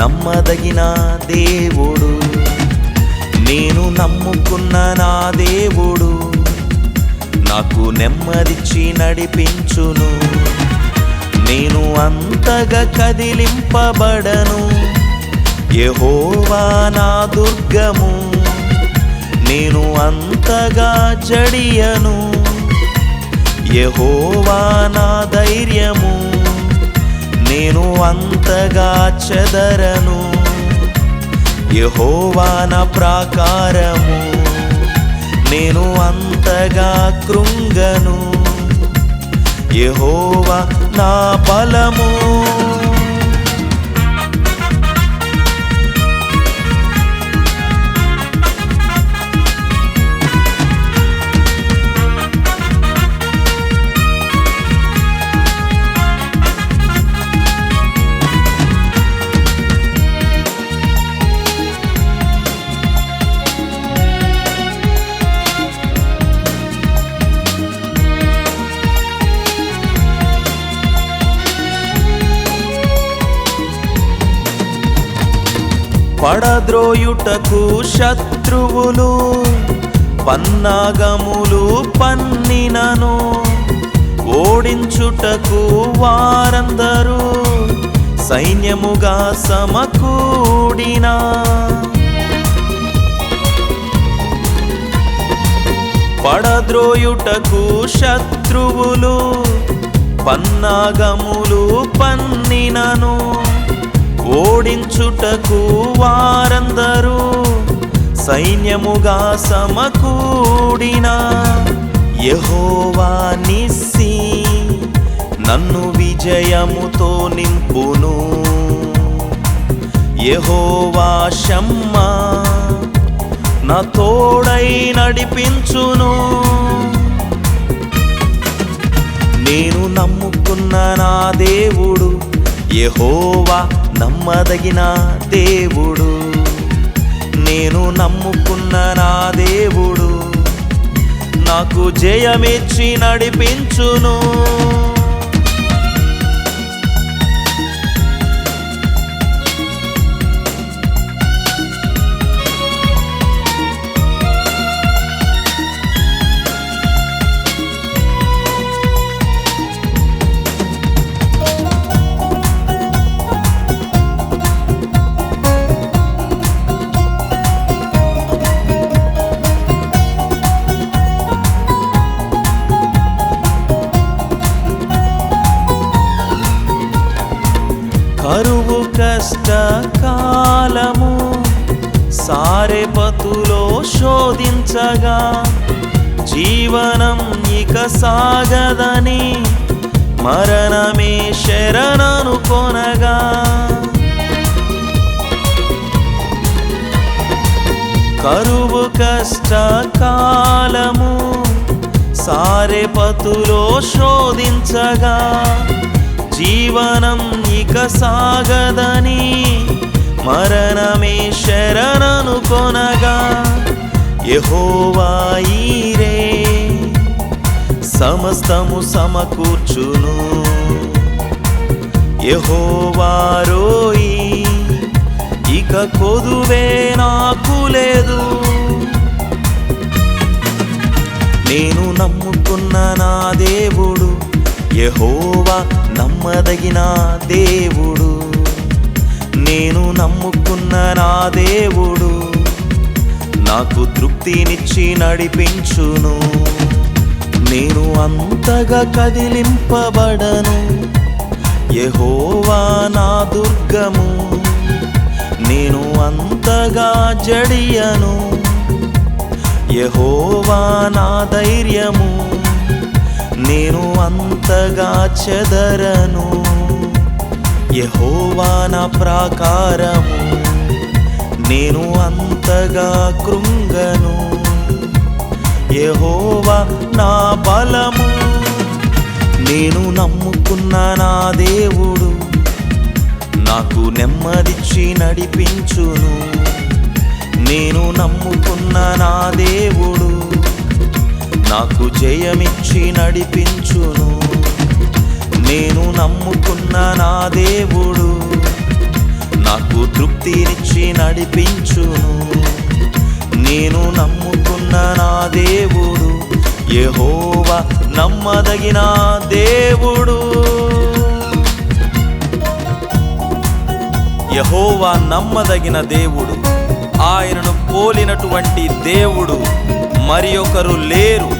నమ్మదగిన దేవుడు. నేను నమ్ముకున్న నా దేవుడు. నాకు నెమ్మదిచ్చి నడిపించును. నేను అంతగా కదిలింపబడను. యెహోవా నా దుర్గము. నేను అంతగా జడియను. యెహోవా నా ధైర్యము. నేను అంతగా చెదరను. యహోవాన ప్రాకారము. నేను అంతగా కృంగను. యహోవా నా బలము. పడద్రోయుటకు శత్రువులు పన్నాగములు పన్నినను ఓడించుటకు వారందరూ సైన్యముగా సమకూడినా. పడద్రోయుటకు శత్రువులు పన్నాగములు పన్నినను ఓడించుటకు వారందరూ సైన్యముగా సమకూడిన యహోవా నిస్సి నన్ను విజయముతో నింపును. యహోవా శమ్మా నా తోడై నడిపించును. నేను నమ్ముకున్న నా దేవుడు యహోవా నమ్మదగిన దేవుడు. నేను నమ్ముకున్న నా దేవుడు. నాకు జయమిచ్చి నడిపించును. కరువు కష్ట కాలము సారెపతులో శోధించగా జీవనం ఇక సాగదని మరణమే శరణను కొనగా. కరువు కష్ట కాలము సారెపతులో శోధించగా జీవనం ఇక సాగదని మరణమే శరణను కొనగా యెహోవాయిరే సమస్తము సమకూర్చును. యెహోవారోయి ఇక కొదువే నాకు లేదు. నేను నమ్ముకున్న నా దేవుడు ఎహోవా నమ్మదగిన దేవుడు. నేను నమ్ముకున్న నా దేవుడు. నాకు తృప్తినిచ్చి నడిపించును. నేను అంతగా కదిలింపబడను. యహోవా నా దుర్గము. నేను అంతగా జడియను. యహోవా నా ధైర్యము. నేను అంతగా చెదరను. యహోవాన ప్రాకారము. నేను అంతగా కృంగను. యహోవా నా బలము. నేను నమ్ముకున్న నా దేవుడు. నాకు నెమ్మదిచ్చి నడిపించును. నేను నమ్ముకున్న నా దేవుడు. నాకు జయమిచ్చి నడిపించును. నేను నమ్ముకున్న నా దేవుడు. నాకు తృప్తినిచ్చి నడిపించును. నేను నమ్ముకున్న నా దేవుడు. యెహోవా నమ్మదగిన దేవుడు. యహోవా నమ్మదగిన దేవుడు. ఆయనను పోలినటువంటి దేవుడు. మరి ఒకరు లేరు.